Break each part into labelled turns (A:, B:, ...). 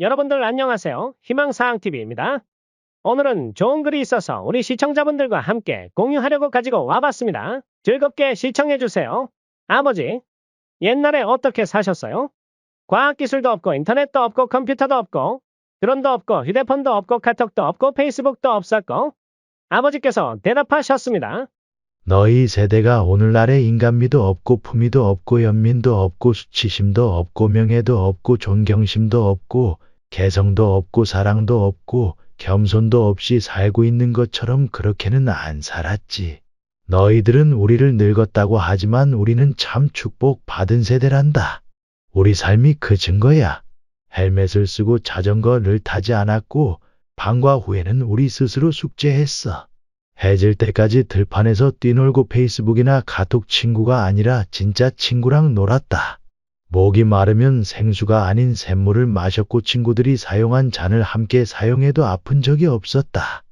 A: 여러분들 안녕하세요. 희망사항TV입니다. 오늘은 좋은 글이 있어서 우리 시청자분들과 함께 공유하려고 가지고 와봤습니다. 즐겁게 시청해주세요. 아버지, 옛날에 어떻게 사셨어요? 과학기술도 없고 인터넷도 없고 컴퓨터도 없고 드론도 없고 휴대폰도 없고 카톡도 없고 페이스북도 없었고 아버지께서 대답하셨습니다.
B: 너희 세대가 오늘날의 인간미도 없고 품위도 없고 연민도 없고 수치심도 없고 명예도 없고 존경심도 없고 개성도 없고 사랑도 없고 겸손도 없이 살고 있는 것처럼 그렇게는 안 살았지. 너희들은 우리를 늙었다고 하지만 우리는 참 축복 받은 세대란다. 우리 삶이 그 증거야. 헬멧을 쓰고 자전거를 타지 않았고 방과 후에는 우리 스스로 숙제했어. 해질 때까지 들판에서 뛰놀고 페이스북이나 카톡 친구가 아니라 진짜 친구랑 놀았다. 목이 마르면 생수가 아닌 샘물을 마셨고 친구들이 사용한 잔을 함께 사용해도 아픈 적이 없었다.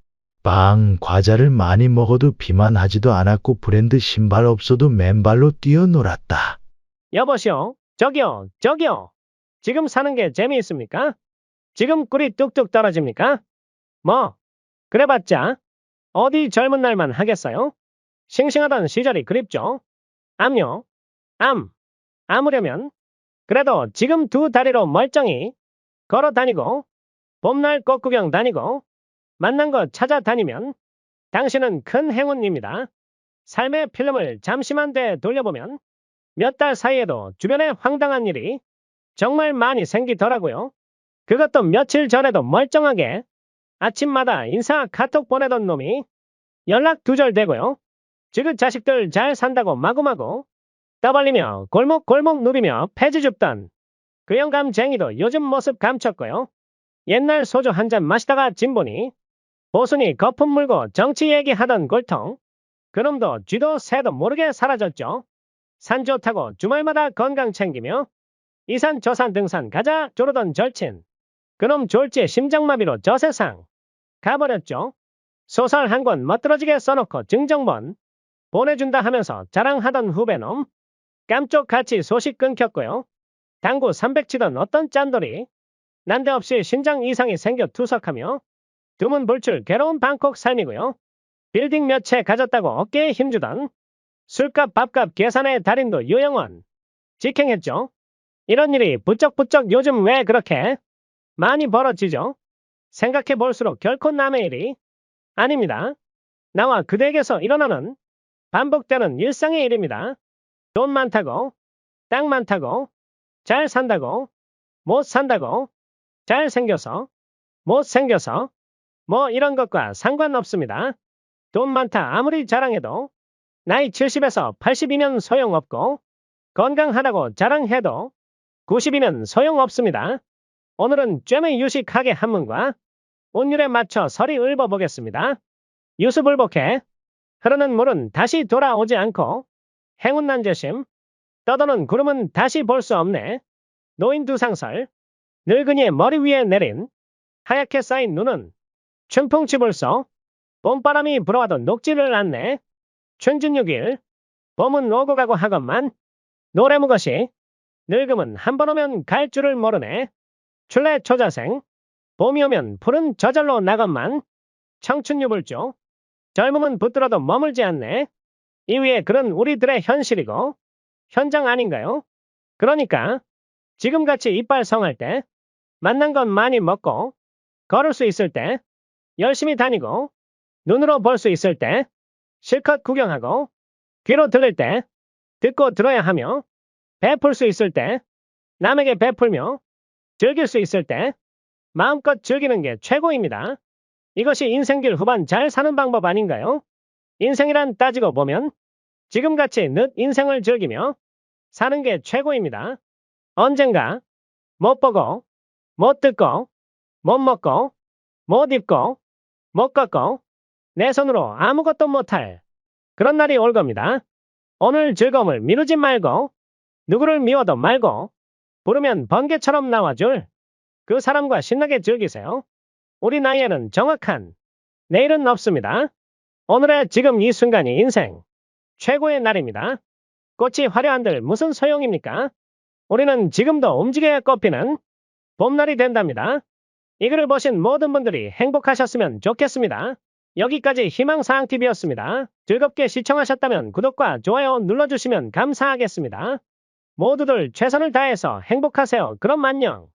B: 빵, 과자를 많이 먹어도 비만하지도 않았고 브랜드 신발 없어도 맨발로 뛰어놀았다.
A: 여보시오, 저기요, 저기요. 지금 사는 게 재미있습니까? 지금 꿀이 뚝뚝 떨어집니까? 뭐, 그래봤자 어디 젊은 날만 하겠어요? 싱싱하던 시절이 그립죠? 암요, 암, 암으려면 그래도 지금 두 다리로 멀쩡히 걸어 다니고 봄날 꽃구경 다니고 만난 거 찾아다니면 당신은 큰 행운입니다. 삶의 필름을 잠시만 돼 돌려보면 몇 달 사이에도 주변에 황당한 일이 정말 많이 생기더라고요. 그것도 며칠 전에도 멀쩡하게 아침마다 인사 카톡 보내던 놈이 연락 두절되고요. 지금 자식들 잘 산다고 마구마구 떠벌리며 골목골목 누비며 폐지 줍던 그 영감쟁이도 요즘 모습 감췄고요. 옛날 소주 한 잔 마시다가 진보니 보순이 거품 물고 정치 얘기하던 골통 그놈도 쥐도 새도 모르게 사라졌죠. 산 좋다고 주말마다 건강 챙기며 이산 저산 등산 가자 조르던 절친 그놈 졸지에 심장마비로 저 세상 가버렸죠. 소설 한 권 멋들어지게 써놓고 증정본 보내준다 하면서 자랑하던 후배놈 깜쪽같이 소식 끊겼고요. 당구 300 치던 어떤 짠돌이 난데없이 신장 이상이 생겨 투석하며 두문불출 괴로운 방콕 삶이고요. 빌딩 몇 채 가졌다고 어깨에 힘주던 술값 밥값 계산의 달인도 유영원 직행했죠. 이런 일이 부쩍부쩍 요즘 왜 그렇게 많이 벌어지죠? 생각해 볼수록 결코 남의 일이 아닙니다. 나와 그대에게서 일어나는 반복되는 일상의 일입니다. 돈 많다고, 땅 많다고, 잘 산다고, 못 산다고, 잘 생겨서, 못 생겨서, 뭐 이런 것과 상관없습니다. 돈 많다 아무리 자랑해도 나이 70에서 80이면 소용없고 건강하다고 자랑해도 90이면 소용없습니다. 오늘은 쬐의 유식하게 한문과 온율에 맞춰 설이 읊어보겠습니다. 유수불복해 흐르는 물은 다시 돌아오지 않고 행운난 재심 떠도는 구름은 다시 볼 수 없네. 노인 두상설 늙은이의 머리 위에 내린 하얗게 쌓인 눈은 춘풍치불소 봄바람이 불어와도 녹지를 않네. 춘진육일 봄은 오고 가고 하건만 노래 무것이 늙음은 한 번 오면 갈 줄을 모르네. 출래 초자생 봄이 오면 푸른 저절로 나건만 청춘 유불조 젊음은 붙들어도 머물지 않네. 이 위에 그런 우리들의 현실이고 현장 아닌가요? 그러니까 지금같이 이빨 성할 때 만난 건 많이 먹고 걸을 수 있을 때 열심히 다니고 눈으로 볼 수 있을 때 실컷 구경하고 귀로 들을 때 듣고 들어야 하며 베풀 수 있을 때 남에게 베풀며 즐길 수 있을 때 마음껏 즐기는 게 최고입니다. 이것이 인생길 후반 잘 사는 방법 아닌가요? 인생이란 따지고 보면 지금같이 늦 인생을 즐기며 사는 게 최고입니다. 언젠가 못 보고 못 듣고 못 먹고 못 입고 못 걷고 내 손으로 아무것도 못할 그런 날이 올 겁니다. 오늘 즐거움을 미루지 말고 누구를 미워도 말고 부르면 번개처럼 나와줄 그 사람과 신나게 즐기세요. 우리 나이에는 정확한 내일은 없습니다. 오늘의 지금 이 순간이 인생 최고의 날입니다. 꽃이 화려한들 무슨 소용입니까? 우리는 지금도 움직여야 꽃피는 봄날이 된답니다. 이 글을 보신 모든 분들이 행복하셨으면 좋겠습니다. 여기까지 희망사항TV였습니다. 즐겁게 시청하셨다면 구독과 좋아요 눌러주시면 감사하겠습니다. 모두들 최선을 다해서 행복하세요. 그럼 안녕.